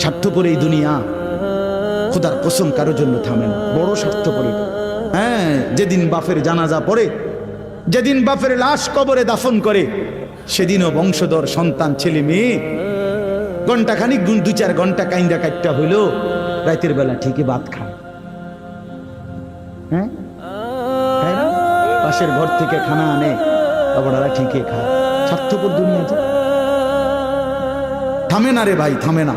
স্বার্থপর এই দুনিয়া। খোদার কসম কারোর জন্য থামে না। বড় স্বার্থপর হ্যাঁ যেদিন বাপের জানাজা পড়ে, যেদিন বাপের লাশ কবরে দাফন করে, সেদিনও বংশধর, সন্তান, ছেলে, মেয়ে ঘণ্টা খানিক দু চার ঘণ্টা কাইন্দা কাটটা হইল, রাতের বেলা ঠিকই ভাত খায়। হ্যাঁ? পাশের ঘর থেকে খানা আনে, বাবারা ঠিকই খায়। স্বার্থপর দুনিয়াতে থামে না রে ভাই, থামে না।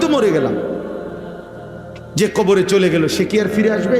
তো মরে গেলাম। যে কবরে চলে গেল সে কি আর ফিরে আসবে?